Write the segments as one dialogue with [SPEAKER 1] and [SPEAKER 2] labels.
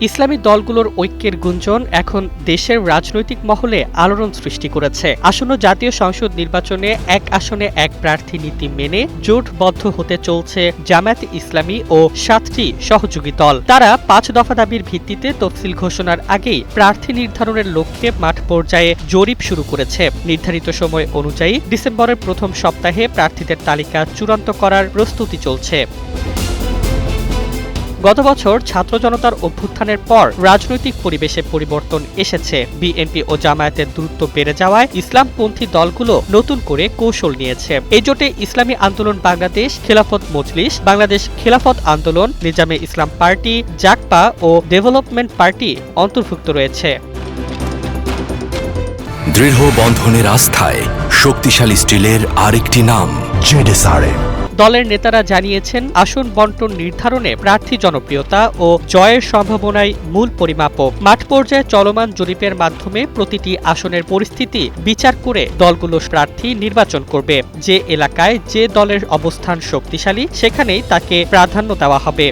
[SPEAKER 1] ইসলামী দলগুলোর ঐক্যের গুঞ্জন এখন দেশের রাজনৈতিক মহলে আলোড়ন সৃষ্টি করেছে। আসন্ন জাতীয় সংসদ নির্বাচনে এক আসনে এক প্রার্থী নীতি মেনে জোটবদ্ধ হতে চলছে জামায়াত ইসলামী ও সাতটি সহযোগী দল। তারা পাঁচ দফা দাবির ভিত্তিতে তফসিল ঘোষণার আগেই প্রার্থী নির্ধারণের লক্ষ্যে মাঠ পর্যায়ে জরিপ শুরু করেছে। নির্ধারিত সময় অনুযায়ী ডিসেম্বরের প্রথম সপ্তাহে প্রার্থীদের তালিকা চূড়ান্ত করার প্রস্তুতি চলছে। গত বছর ছাত্র জনতার অভ্যুত্থানের পর রাজনৈতিক পরিবেশে পরিবর্তন এসেছে। বিএনপি ও জামায়াতের দূরত্ব বেড়ে যাওয়ায় ইসলামপন্থী দলগুলো নতুন করে কৌশল নিয়েছে। এই জোটে ইসলামী আন্দোলন বাংলাদেশ, খেলাফত মজলিস, বাংলাদেশ খেলাফত আন্দোলন, নিজামে ইসলাম পার্টি জাকপা ও ডেভেলপমেন্ট পার্টি অন্তর্ভুক্ত রয়েছে।
[SPEAKER 2] দৃঢ় বন্ধনের আস্থায় শক্তিশালী স্টিলের আরেকটি নাম,
[SPEAKER 3] জেডেসআরএম।
[SPEAKER 1] দলের নেতারা জানিয়েছেন, আসন বন্টন নির্ধারণে প্রার্থী জনপ্রিয়তা ও জয়ের সম্ভাবনাই মূল পরিমাপক মাঠ পর্যায়ে চলমান জরিপের মাধ্যমে প্রতিটি আসনের পরিস্থিতি বিচার করে দলগুলো প্রার্থী নির্বাচন করবে। যে এলাকায় যে দলের অবস্থান শক্তিশালী, সেখানেই তাকে প্রাধান্য দেওয়া হবে।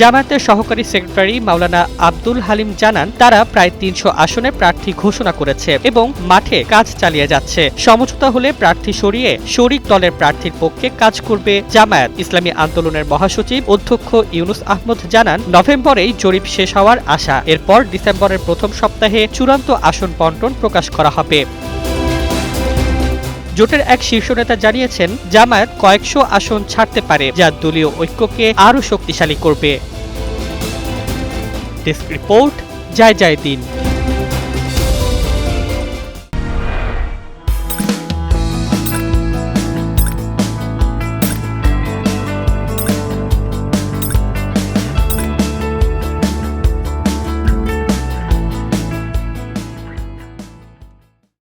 [SPEAKER 1] জামায়াতের সহকারী সেক্রেটারি মাওলানা আব্দুল হালিম জানান, তারা প্রায় তিনশো আসনে প্রার্থী ঘোষণা করেছে এবং মাঠে কাজ চালিয়ে যাচ্ছে। সমঝোতা হলে প্রার্থী সরিয়ে শরিক দলের প্রার্থীর পক্ষে কাজ করবে জামায়াত। ইসলামী আন্দোলনের মহাসচিব অধ্যক্ষ ইউনুস আহমদ জানান, নভেম্বরেই জরিপ শেষ হওয়ার আশা। এরপর ডিসেম্বরের প্রথম সপ্তাহে চূড়ান্ত আসন বন্টন প্রকাশ করা হবে। জোটের এক শীর্ষ নেতা জানিয়েছেন, জামায়াত কয়েকশো আসন ছাড়তে পারে, যা দলীয় ঐক্যকে আরও শক্তিশালী করবে। ডেস্ক রিপোর্ট, জয় জয় দিন।